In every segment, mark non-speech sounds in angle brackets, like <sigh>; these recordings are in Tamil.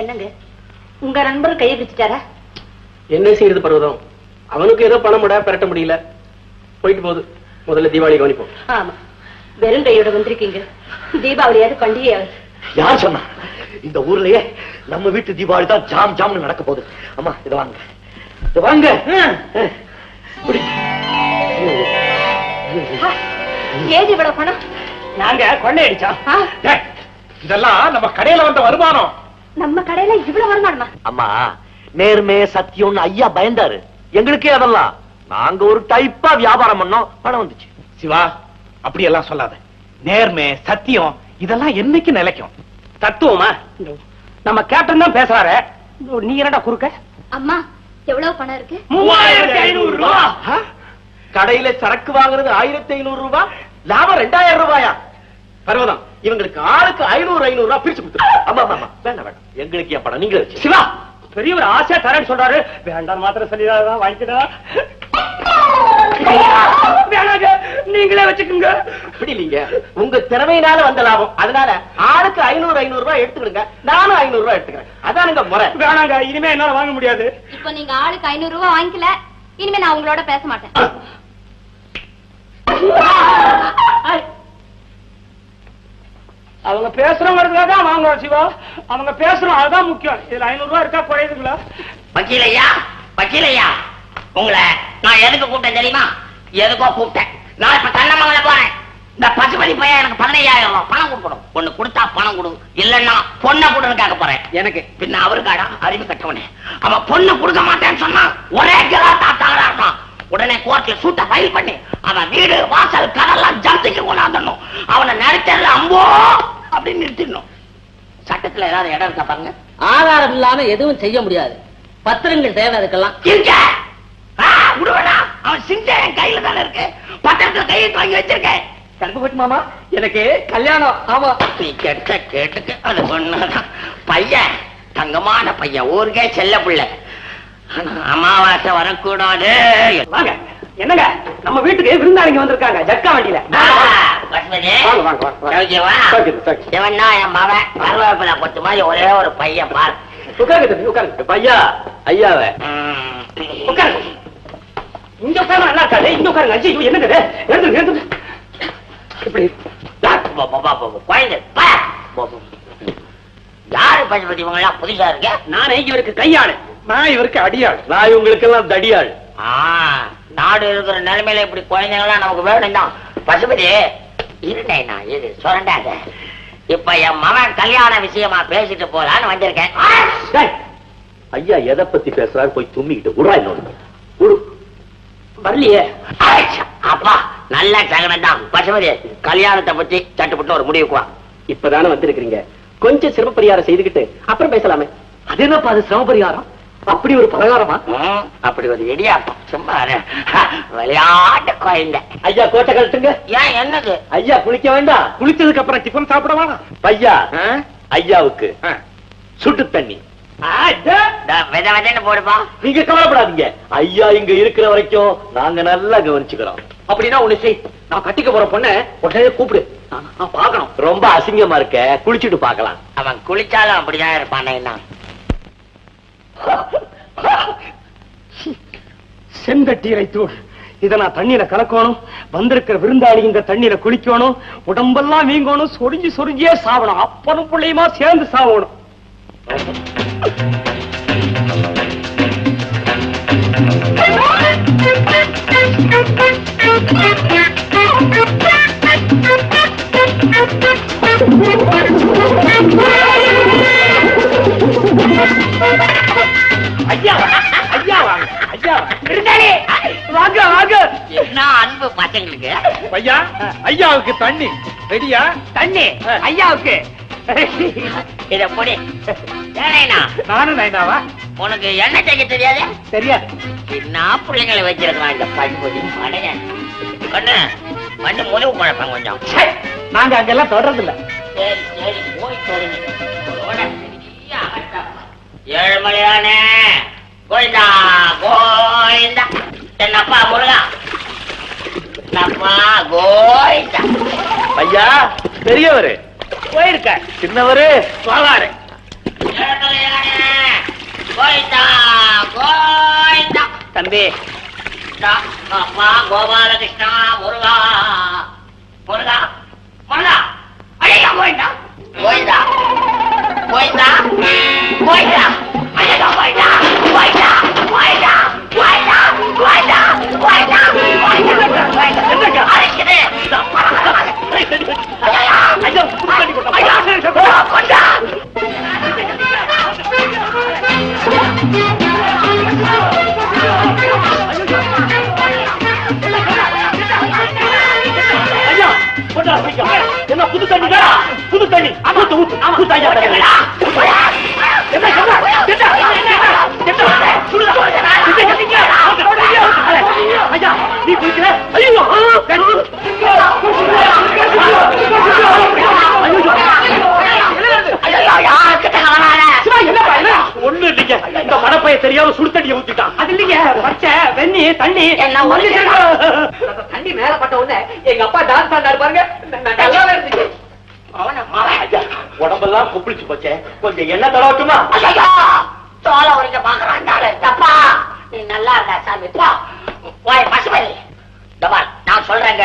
என்னங்க? உங்க நண்பர் கையை பிடிச்சிட்டாரா என்ன செய்யறது பர்வதம்? அவனுக்கு ஏதோ பணம் விட பெரட்ட முடியல. போயிட்டு போகுது. முதல்ல தீபாவளி கவனிப்போம். ஆமா. வெறும் கையோட வந்திருக்கீங்க. தீபாவளியாவது பண்டிகையாவது யார் சொன்னா? இந்த ஊர்லயே நம்ம வீட்டு தீபாவளி தான் ஜாம் ஜாம்னு நடக்க போகுது. அம்மா இத வாங்க. இத வாங்க. ஏது இவ்வளவு பணம்? நாங்க டேய், இதெல்லாம் நம்ம கடையில வந்த வருமானம். நம்ம கடையில இவ்வளவு வருமானமா? அம்மா நேர்மை சத்தியம்னு ஐயா பயந்தாரு. எங்களுக்கே அதெல்லாம். நாங்க ஒரு டைப்பா வியாபாரம் பண்ணோம் பணம் வந்துச்சு. சிவா அப்படி எல்லாம் சொல்லாத. நேர்மை சத்தியம் இதெல்லாம் என்னைக்கு நிலைக்கும்? தத்துவமா? நம்ம கேப்டன் தான் பேசுறாரு. நீ என்னடா குறுக்க? அம்மா எவ்வளவு பணம் இருக்கு? மூவாயிரத்தி ஐநூறு ரூபா. கடையில சரக்கு வாங்குறது ஆயிரத்தி ஐநூறு ரூபாய் லாபம் ரெண்டாயிரம் ரூபாயா? பர்வதம் இவங்களுக்கு ஆளுக்கு ஐநூறு ஐநூறு ரூபாய் பிரிச்சு கொடுத்துரு. ஆமா ஆமா. வேண்டாம் வேண்டாம். எங்களுக்கு என் பணம் நீங்களே வச்சு சிவா பெரியவர் ஆசையா தரேன்னு சொல்றாரு. வேண்டாம் மாத்திரம் சொல்லிடாதான் வாங்கிக்கிடா வேணாங்க நீங்களே வச்சுக்கோங்க. அப்படி இல்லைங்க. உங்க திறமையினால வந்த லாபம். அதனால ஆளுக்கு ஐநூறு ஐநூறு ரூபாய் எடுத்துக்கிடுங்க. நானும் ஐநூறு ரூபாய் எடுத்துக்கிறேன். அதானுங்க முறை. வேணாங்க இனிமே என்னால வாங்க முடியாது. இப்போ நீங்க ஆளுக்கு ஐநூறு ரூபாய் வாங்கிக்கல. இனிமே நான் உங்களோட பேச மாட்டேன். அவங்க பேசுறவங்கிறதுக்காக தான் வாங்குறோம் சிவா. அவங்க பேசுறோம் அதுதான் முக்கியம். இதுல ஐநூறு ரூபாய் இருக்கா குறையுதுங்களா? வக்கீலையா? வக்கீலையா? உங்களை நான் எதுக்கு கூப்பிட்டேன் தெரியுமா? எதுக்கோ கூப்பிட்டேன். நான் இப்ப கண்ணமங்கல போறேன். இந்த பசுபதி பையன் எனக்கு பதினையாயிரம் ரூபாய் பணம் கொடுக்கணும். ஒண்ணு கொடுத்தா பணம் கொடு. இல்லன்னா பொண்ணை கொடுன்னு கேட்க போறேன். எனக்கு. பின்ன அவருக்காடா? அறிவு கட்டவனே. அவன் பொண்ணு கொடுக்க மாட்டேன்னு சொன்னா ஒரே கிலா தாத்தாங்களா இருக்கான் உடனே கோர்ட்ல சூட்ட ஃபைல் பண்ணி அவன் வீடு வாசல் கடல்லாம் ஜப்திக்கு கொண்டாந்துடணும். அவனை நிறுத்தல அம்போ அப்படின்னு நிறுத்திடணும். சட்டத்துல ஏதாவது இடம் இருக்கா பாருங்க. ஆதாரம் இல்லாம எதுவும் செய்ய முடியாது. பத்திரங்கள் தேவை அதுக்கெல்லாம். இருக்க அவன் சிங்க என் கையில தானே இருக்கு. பத்திரத்துல கையை வாங்கி வச்சிருக்கேன். கருப்புப்பட்டு மாமா எனக்கு கல்யாணம். ஆமா. நீ கெட்ட கேட்டுக்கு அது ஒண்ணுதான். பையன் தங்கமான பையன். ஊருக்கே செல்ல பிள்ளை. ஆனா அமாவாசை வரக்கூடாது. என்னங்க? நம்ம வீட்டுக்கு விருந்தாளிங்க வந்திருக்காங்க. ஜட்கா வண்டியில. என் மகன் கருவேப்பிலை கொத்து மாதிரி ஒரே ஒரு பையன் பார். உட்காருங்க உட்காருங்க. பையா ஐயாவே. உட்காருங்க. இங்க உட்காரு நல்லா இருக்காது. இங்க உட்காருங்க. ஐயோ என்னங்க? எழுந்துருங்க இப்படி. யாரு பசுபதி? இவங்க எல்லாம் புதுசா இருக்க? நானே இவருக்கு கையாளு நான் இவருக்கு அடியாள். நான் இவங்களுக்கு எல்லாம் தடியாள். ஆ, நாடு இருக்கிற நிலைமையில இப்படி குழந்தைங்களாம் நமக்கு வேணும் தான் பசுபதி இருந்தேனா இது சுரண்டாத. இப்ப என் மகன் கல்யாண விஷயமா பேசிட்டு போலான்னு வந்திருக்கேன். ஐயா எதை பத்தி பேசுறாரு? போய் தும்மிக்கிட்டு விடுறா இன்னொன்னு. விடு வரலையே. அப்பா நல்ல சகனம் தான். பசுபதி கல்யாணத்தை பத்தி சட்டுப்பட்டு ஒரு முடிவுக்கு வா. இப்பதானே வந்திருக்கிறீங்க. கொஞ்சம் சிரம பரிகாரம் செய்துக்கிட்டு அப்புறம் பேசலாமே. அது என்னப்பா அது சிரம பரிகாரம் அப்படி ஒரு பலகாரமா? அப்படி ஒரு இடியாப்பம். சும்மா. விளையாட்டு குழந்தை ஐயா கோட்டை கழட்டுங்க. ஏன் என்னது? ஐயா குளிக்க வேண்டாம் குளிச்சதுக்கு அப்புறம் டிஃபன் சாப்பிட வேணாம். பையா ஆ? ஐயாவுக்கு. சுட்டு தண்ணி. நீங்க கவலைப்படாதீங்க. ஐயா இங்க இருக்கிற வரைக்கும் நாங்க நல்லா கவனிச்சுக்கிறோம். அப்படின்னா ஒண்ணு செய். நான் கட்டிக்க போற பொண்ண உடனே கூப்பிடு. பார்க்கணும். ரொம்ப அசிங்கமா இருக்க. குளிச்சுட்டு பார்க்கலாம். அவன் குளிச்சாலும் அப்படிதான் இருப்பானே என்ன செங்கட்டீரை தூள். இதை நான் தண்ணீரை கலக்கணும் வந்திருக்கிற விருந்தாளி இந்த தண்ணீரை குளிக்கணும் உடம்பெல்லாம் வீங்கணும் சொரிஞ்சு சொரிஞ்சியே சாவணும். அப்பனும் பிள்ளையுமா சேர்ந்து சாவணும். <laughs> ஐயா ஐயா வாங்க ஐயா விருந்தாளி! வாங்க வாங்க. என்ன அன்பு பசங்களுக்கு பையா ஐயாவுக்கு தண்ணி. ரெடியா? தண்ணி ஐயாவுக்கு. இத பொடி. நானும் நைனாவா? உனக்கு எண்ணெய் தைக்க தெரியாது? தெரியாது. என்ன பிள்ளைங்களை வச்சிருக்கான் இந்த பண்புதி அடைய கண்ணு வந்து முதுகு குழப்பம் கொஞ்சம். நாங்க அங்கெல்லாம் தொடர்றது இல்ல சரி சரி போய் அகட்டம். ஏழுமலையானே. கோயிந்தா கோயிந்தா என்னப்பா முருகா? என்னப்பா கோயிந்தா ஐயா பெரியவரு. போயிருக்க. சின்னவரு. போவாரு கோயிந்தா கோயிந்தா தம்பி. அப்பா கோபாலகிருஷ்ணா முருகா. முருகா. என்ன புது தண்ணி புது தண்ணி. ஊத்து ஊத்து ஊத்து ஐயா வெண்ணி தண்ணி. என்ன ஒரு தண்ணி. மேல பட்ட உடனே எங்க அப்பா டான்ஸ் ஆடினாரு பாருங்க. நான் நல்லாவே இருந்துச்சு உடம்பெல்லாம் குப்பிளிச்சு போச்சே. கொஞ்சம் எண்ணெய் தடவட்டுமா தோலை உரிக்க பாக்குறான்டாரு தப்பா. நீ நல்லா இருக்க சாமி போய் பசுமதி தபால் நான் சொல்றேங்க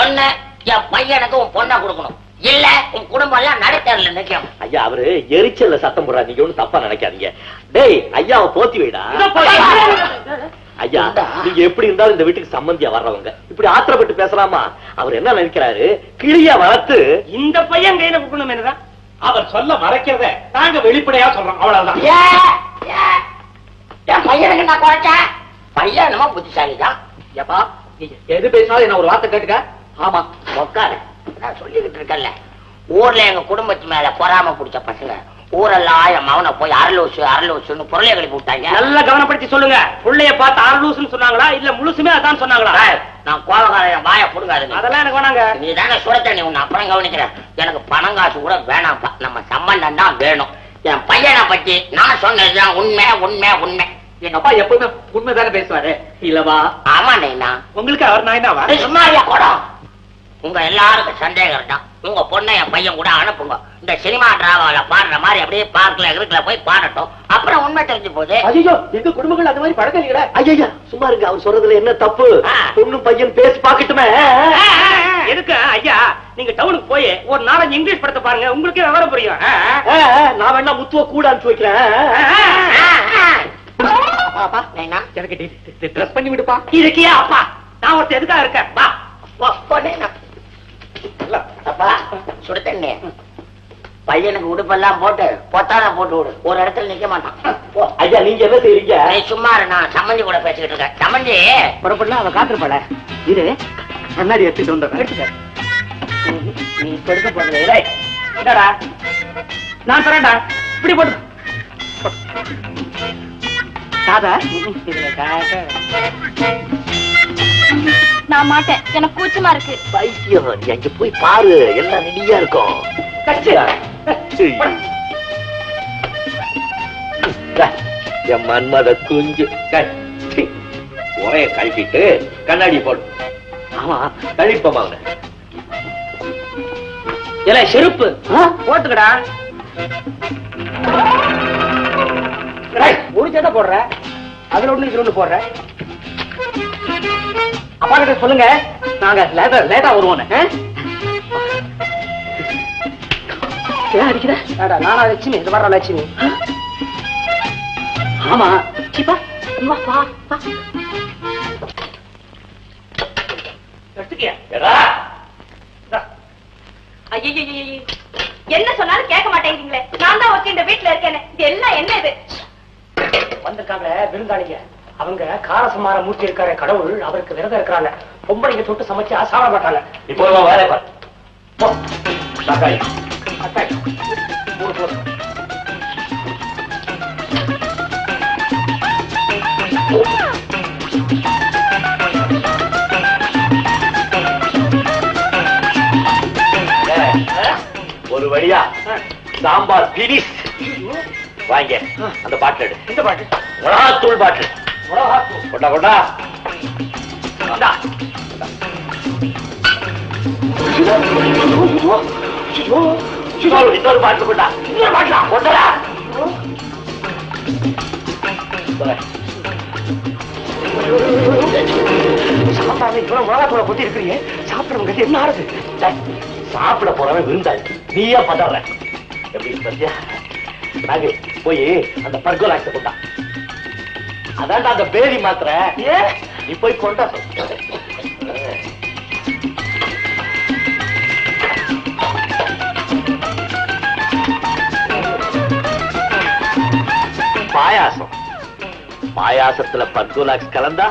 ஒண்ணு என் பையனுக்கு உன் பொண்ணை கொடுக்கணும். இல்ல உன் குடும்பம் எல்லாம் நடுத்தரில் நிக்கும். ஐயா அவரு எரிச்சல்ல சத்தம் போடுறா நீங்க ஒண்ணும் தப்பா நினைக்காதீங்க. டேய் ஐயாவை போத்தி வைடா. ஐயா நீங்க எப்படி இருந்தாலும் இந்த வீட்டுக்கு சம்பந்தியா வர்றவங்க. இப்படி ஆத்திரப்பட்டு பேசலாமா? அவர் என்ன நினைக்கிறாரு? கிளிய வளர்த்து இந்த பையன் கையில கொடுக்கணும் என்னதான் அவர் சொல்ல மறைக்கிறத நாங்க வெளிப்படையா சொல்றோம். அவ்வளவுதான். ஏ, ஏ, என் பையனுக்கு நான் குறைச்சேன் பையன் என்னமோ புத்திசாலி தான் ஏப்பா நீங்க எது பேசினாலும் என்ன ஒரு வார்த்தை கேட்டுக்க? ஆமா. உட்காரு நான் சொல்லிக்கிட்டு இருக்கேன்ல. ஊர்ல எங்க குடும்பத்து மேல பொறாம பிடிச்ச பசங்க ஊரெல்லாம் என் மவனை போய் அரலூசு அரலூசுன்னு பொருளை கழிப்பு விட்டாங்க. நல்லா கவனப்படுத்தி சொல்லுங்க. புள்ளைய பார்த்து ஆறு லூசுன்னு சொன்னாங்களா? இல்ல முழுசுமே அதான் சொன்னாங்களா? நான் கோபக்காரன் வாயை புடுங்காதுங்க. அதெல்லாம் எனக்கு வேணாங்க. நீ தானே சுரத்தண்ணி உன்னை அப்புறம் கவனிக்கிறேன் எனக்கு பணம் காசு கூட வேணாம்ப்பா. நம்ம சம்பந்தம் தான் வேணும். என் பையனை பத்தி நான் சொன்னதுதான் உண்மை உண்மை உண்மை. எங்க அப்பா எப்பவுமே உண்மைதானே பேசுவாரு. இல்லவா ஆமா நைனா. உங்களுக்கு அவர் அது சும்மாரியா கூட உங்க எல்லாருக்கும் சந்தேகம் தான் உங்க பொண்ணை என் பையன் கூட அனுப்புங்க. இந்த சினிமா டிராமால பாடுற மாதிரி அப்படியே பார்க்கல இருக்குல போய் பாடட்டும். அப்புறம் உண்மை தெரிஞ்சு போகுது. ஐயோ எங்க குடும்பங்கள் அந்த மாதிரி பழக்கம் இல்லையா? ஐயா சும்மா இருங்க அவர் சொல்றதுல என்ன தப்பு? ஆ. பொண்ணும் பையன் பேசி பாக்கட்டுமே எதுக்கு ஐயா நீங்க டவுனுக்கு போய் ஒரு நாலஞ்சு இங்கிலீஷ் படத்தை பாருங்க உங்களுக்கே விவரம் புரியும். நான் வேணா முத்துவ கூட அனுப்பிச்சு வைக்கிறேன் எனக்கு ட்ரெஸ் பண்ணி விடுப்பா. இருக்கியா அப்பா? நான் ஒருத்தர் எதுக்காக இருக்கேன். அப்பா சுடு தண்ணி பையனுக்கு உடுப்பெல்லாம் போட்டு பொத்தான போட்டு விடு. ஒரு இடத்துல நிக்க மாட்டான். ஐயா நீங்க என்ன செய்றீங்க? நீ சும்மா நான் சம்மந்தி கூட பேசிக்கிட்டு இருக்கேன். சம்மந்தி! புறப்படலாம் அவ காத்திருப்பாள. இரு. கண்ணாடி எடுத்துட்டு வந்துடுறேன் நீ இப்ப எடுக்க போறது. என்னடா? நான் தரேன்டா. இப்படி போட்டு காதா இதுல காதா நான் மாட்டேன். எனக்கு கூச்சமா இருக்கு. பைத்தியம் நீ அங்க போய் பாரு. எல்லாம் ரெடியா இருக்கும். என் மன்மத குஞ்சு. உரைய கழட்டிட்டு கண்ணாடி போடு. ஆமா கழிட்டு போமா அவனை. இல்ல செருப்பு. போட்டுக்கடா. ஒரு சட்டை போடுற. அதுல ஒண்ணு இதுல ஒண்ணு போடுற. அப்பா கிட்ட சொல்லுங்க. நாங்க லேட்டா லேட்டா வருவோம் ஏன் அடிக்கிற? நானா லட்சுமி? இது வர்ற லட்சுமி. ஆமா. சிப்பா வா வா வா. என்ன சொன்னாலும் கேட்க மாட்டேங்கிறீங்களே. நான் தான் ஒருத்தி இந்த வீட்டுல இருக்கேன்னு. இது எல்லாம் என்ன இது வந்திருக்காங்க விருந்தாளிங்க. அவங்க காரசமார மூர்த்தி இருக்காரு கடவுள் அவருக்கு விரதம் இருக்கிறாங்க. பொம்பளைங்க தொட்டு சமைச்சா சாப்பிட மாட்டாங்க. இப்போ வேலை. தக்காளி. ஒரு வழியா சாம்பார் பிரிஸ் வாங்க. அந்த பாட்டில் எடு. இந்த பாட்டு மிளகாத்தூள் பாட்டில். மிளகாத்தூள். கொண்டா கொண்டா இன்னொரு இன்னொரு கொண்டா இன்னொரு பாட்டிலா கொண்டா இவ்வளவு மிளகாத்தூளை கொட்டி இருக்கிறீங்க. சாப்பிடுறவங்க என்ன ஆறுது? சாப்பிட போறவன் விருந்தாள். நீயே பதற. எப்படி சத்யா? நாகு போய் அந்த பர்கோலாக்ஸ கொண்டா அதான்டா அந்த பேதி மாத்திரை. நீ போய் கொண்டா. பாயாசம். பாயாசத்துல பர்கோலாக்ஸ் கலந்தா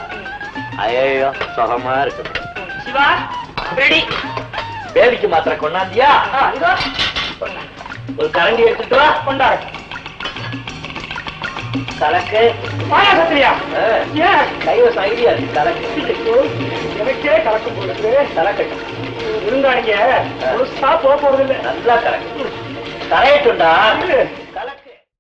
ஐயோ சுகமா இருக்கு சிவா ரெடி பேதிக்கு மாத்திரை கொண்டாந்தியா? கொண்டா. ஒரு கரண்டி எடுத்துட்டு கொண்டாடு. கலக்கு. பாயாசத்திரியா கைவசம் ஐடியா இருக்கு கலக்கு எனக்கே கலக்கும் இருக்கு கலக்கட்டும். இருந்தாங்க முழுசா போக போறது இல்ல நல்லா கலக்கு. கரையட்டும்டா